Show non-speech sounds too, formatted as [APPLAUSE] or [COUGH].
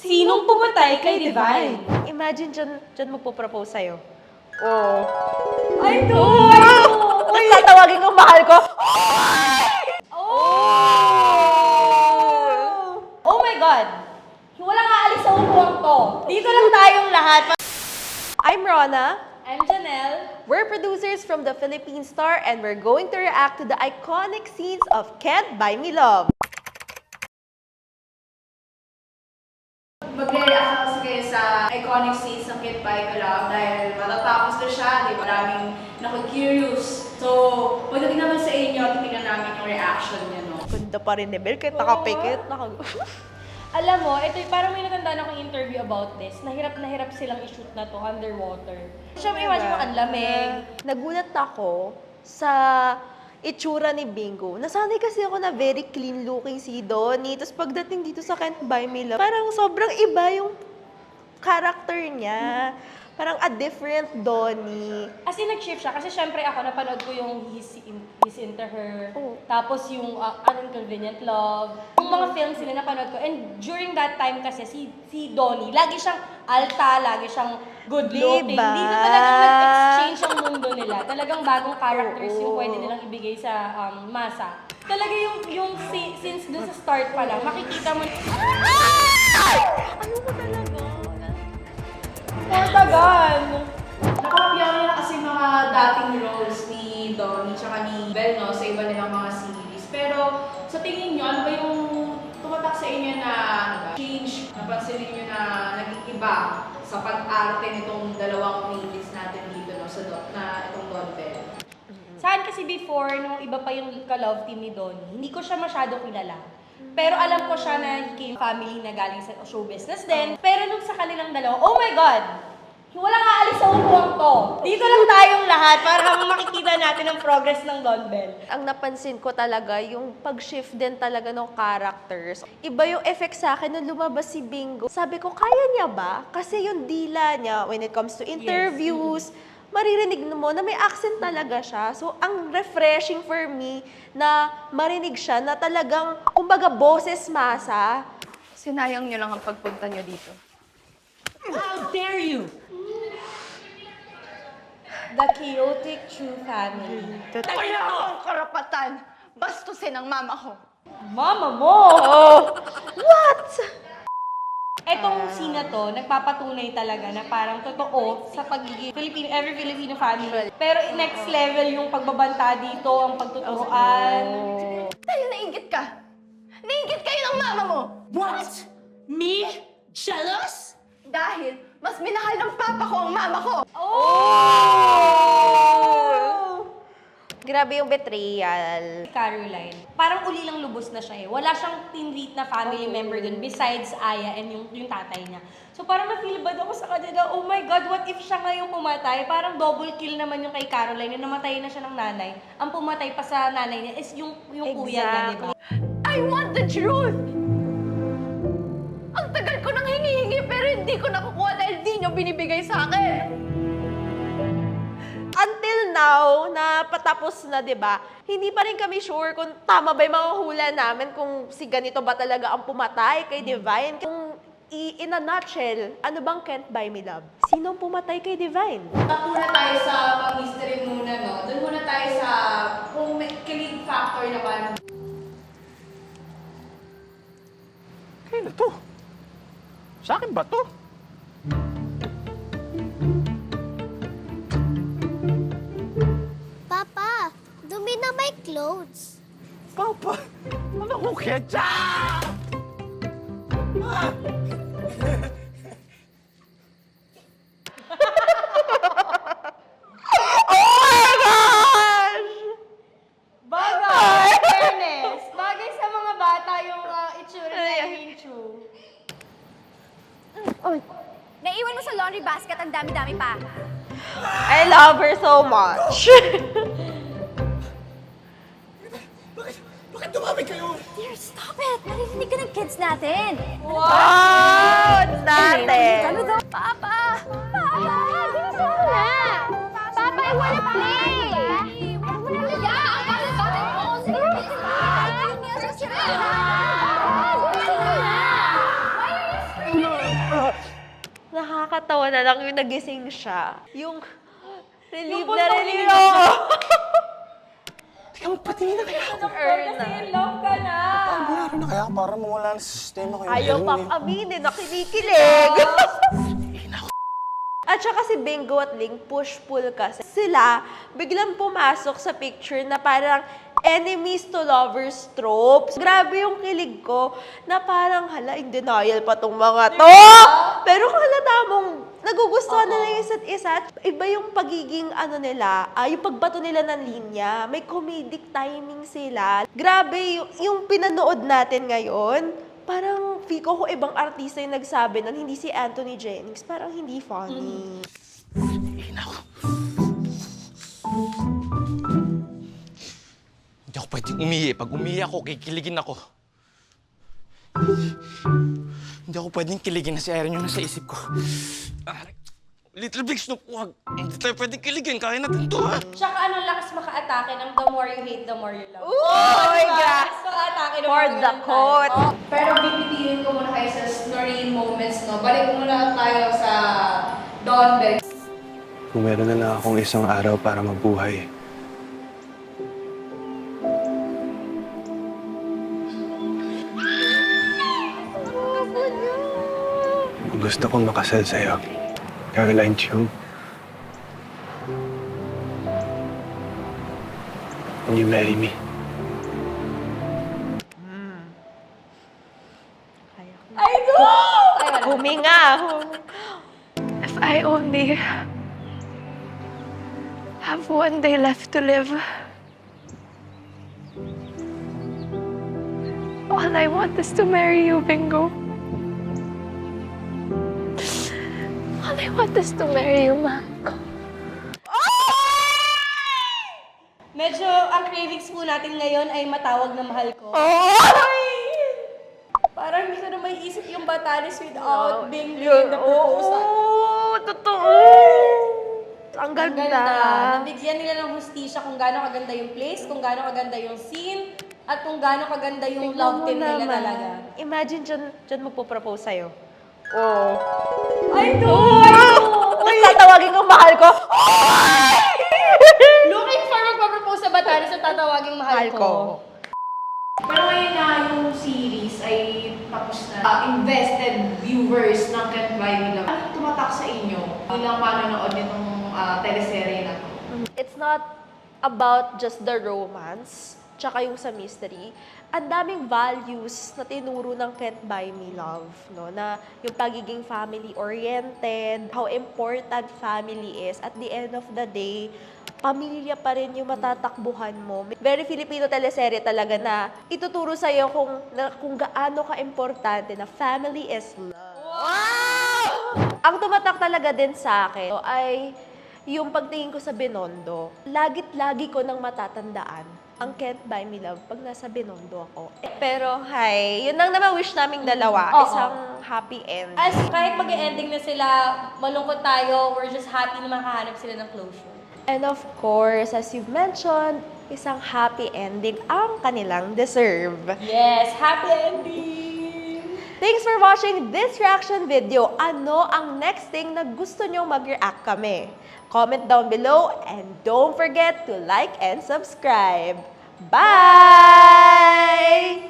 Sinong pumatay kay Divine? Imagine dyan, dyan magpo-propose sa'yo. Oh. I know! I know! Tapos tatawagin ko mahal ko. Oh! Oh my God! Walang aalis sa upuan to. Dito lang tayong lahat. I'm Rona. I'm Janelle. We're producers from the Philippine Star and we're going to react to the iconic scenes of Can't Buy Me Love. Iconic scenes ng Kid Bike Love dahil matatapos na siya, di ba? Maraming naku-curious. So, pagdating naman sa inyo, titignan namin yung reaction niya, no? Ganda pa rin ni Bel, kahit nakapikit. Naka... [LAUGHS] Alam mo, ito parang may natandaan akong interview about this. Nahirap na hirap silang i-shoot na to underwater. Siyempre, imagine mo, ang lamig. Nagulat ako sa itsura ni Bingo. Nasanay kasi ako na very clean looking si Donnie. Tapos pagdating dito sa Can't Buy Me Love, parang sobrang iba yung character niya. Parang a different Donnie. As in, nag-shift siya. Kasi syempre ako, napanood ko yung He's, in, he's Into Her. Oo. Tapos yung uh, Unconvenient Love. Yung mga films sila napanood ko. And during that time kasi, si, si Donnie, lagi siyang alta, lagi siyang good looking. Diba? Dito talagang nag-exchange ang mundo nila. Talagang bagong characters yung pwede nilang ibigay sa um, masa. Talaga yung, yung si, since dun sa start pa lang, makikita mo, Ano ba talaga? Portagan! Nakapiyaw nila kasi mga dating roles ni Donnie tsaka ni Belle, no? Sa iba nilang mga series. Pero, sa tingin nyo, ano ba yung tumatak sa inyo na ano ba, change? Napansin niyo na naging iba sa pag-arte nitong dalawang queens natin dito, no? Sa do- na itong Don Belle. Saan kasi before, nung iba pa yung ka-love team ni Donnie, hindi ko siya masyado kilala. Pero alam ko siya na he came family na galing sa show business din. Pero nung sa kanilang dalawa, oh my God! Walang aalis sa upuan to. Dito lang tayong lahat para makikita natin ang progress ng Don Bell. Ang napansin ko talaga, yung pag-shift din talaga ng characters. Iba yung effect sa akin nung lumabas si Bingo. Sabi ko, kaya niya ba? Kasi yung dila niya, when it comes to interviews, maririnig mo na may accent talaga siya. So, ang refreshing for me na marinig siya na talagang, kumbaga, boses masa. Sinayang nyo lang ang pagpunta nyo dito. The chaotic true family. Wala akong karapatan! Bastusin ang mama ko! Mama mo! What? Etong scene na to, nagpapatunay talaga na parang totoo sa pagiging Filipino, every Filipino family. Pero next level yung pagbabanta dito, ang pagtuturoan. Dahil nainggit ka! Nainggit kayo ng mama mo! What? Me? Jealous? Dahil mas minahal ng papa ko ang mama ko! Oh! Grabe yung betrayal. Caroline, parang uli lang lubos na siya eh. Wala siyang tinreat na family member dun besides Aya and yung, yung tatay niya. So parang na-feel bad ako sa kanya na, oh my God, what if siya nga yung pumatay? Parang double kill naman yung kay Caroline, yung namatay na siya ng nanay. Ang pumatay pa sa nanay niya is yung, yung kuya niya, di ba? I want the truth! Ang tagal ko nang hinihingi pero hindi ko nakukuha dahil di nyo binibigay sa akin! Now, na patapos na, di ba, hindi pa rin kami sure kung tama ba yung mga hula namin, kung si ganito ba talaga ang pumatay kay Divine. Kung i- in a nutshell, ano bang Can't Buy Me Love? Sino ang pumatay kay Divine? Muna tayo sa pang-history muna, no? Doon muna tayo sa kung may kilig factor naman. Kailan to? Sa akin ba to? My clothes. Papa, ano ko ketchup? [LAUGHS] Oh my gosh! Bagay! Fairness! Bagay sa mga bata yung uh, itsura na Hinchu. Naiwan mo sa laundry basket ang dami-dami pa. I love her so much. Bakit, dumami kayo? Dear, stop it! Narinig ka ng kids natin. wow! Dati. Ano daw? Papa! Papa! Mo na! Papa, I wanna play! Nakakatawa na lang yung nagising siya. Yung relief Yung na relief. Kaya para mawala na sa sistema ko yung Ayaw pang eh. aminin na kinikilig. [LAUGHS] At saka si Bingo at Ling, push-pull kasi. Sila, biglang pumasok sa picture na parang enemies to lovers tropes. Grabe yung kilig ko na parang, hala, in denial pa tong mga to. Pero halata mong nagugustuhan nila yung isa't isa. Iba yung pagiging ano nila, ah, yung pagbato nila ng linya. May comedic timing sila. Grabe, yung, yung pinanood natin ngayon, parang feel ko kung ibang artista yung nagsabi nun, hindi si Anthony Jennings, parang hindi funny. Hindi ako pwedeng umihi. Pag umihi ako, kikiligin ako. Hindi ako pwedeng kiligin na si Aaron yung nasa isip ko. Ah, Little Big Snoop, huwag. Hindi tayo pwedeng kiligin. Kaya natin to, ha? Tsaka anong lakas maka-atake ng the more you hate, the more you love. Oh my? God! So, atake ng For the quote. tayo. Pero bibitirin ko muna kayo sa snoring moments, no? Balik muna tayo sa Don Bell. Kung meron na lang akong isang araw para mabuhay. Gusto kong makasal sa'yo. Caroline Chung. Will you marry me? I know! Huminga! If I only have one day left to live, all I want is to marry you, Bingo. Want is to marry you, mahal ko. Medyo ang cravings po natin ngayon ay matawag na mahal ko. Ay! Parang hindi ko na may isip yung Batanes without being in the proposal. Oo, totoo. Ang Ang ganda. ganda. Nabigyan nila ng hustisya kung gaano kaganda yung place, kung gaano kaganda yung scene, at kung gaano kaganda yung Tingnan love mo team nila naman. talaga. Imagine dyan, dyan magpo-propose sa'yo. Oh. I know! I know! Tapos tatawagin ko mahal ko. Looking for magpa-propose sa Batanes at tatawaging mahal, Mahal ko. ko. Pero ngayon na yung series ay tapos na, ah, invested viewers ng Can't Buy Me Love. Ano tumatak sa inyo bilang manonood nitong uh, teleserye na to? It's not about just the romance, tsaka yung sa mystery. Ang daming values na tinuro ng Can't Buy Me Love, no? Na yung pagiging family-oriented, how important family is. At the end of the day, pamilya pa rin yung matatakbuhan mo. Very Filipino teleserye talaga na ituturo sa'yo kung, na, kung gaano ka-importante na family is love. Ang tumatak talaga din sa akin ay yung pagtingin ko sa Binondo. Lagit-lagi ko nang matatandaan ang Can't Buy Me Love pag nasa Binondo ako. Pero, hi, yun lang naman wish naming dalawa. Oo. Isang happy end. As kahit mag-ending na sila, malungkot tayo, we're just happy na makahanap sila ng closure. And of course, as you've mentioned, isang happy ending ang kanilang deserve. Yes, happy ending! Thanks for watching this reaction video. Ano ang next thing na gusto nyong mag-react kami? Comment down below and don't forget to like and subscribe. Bye!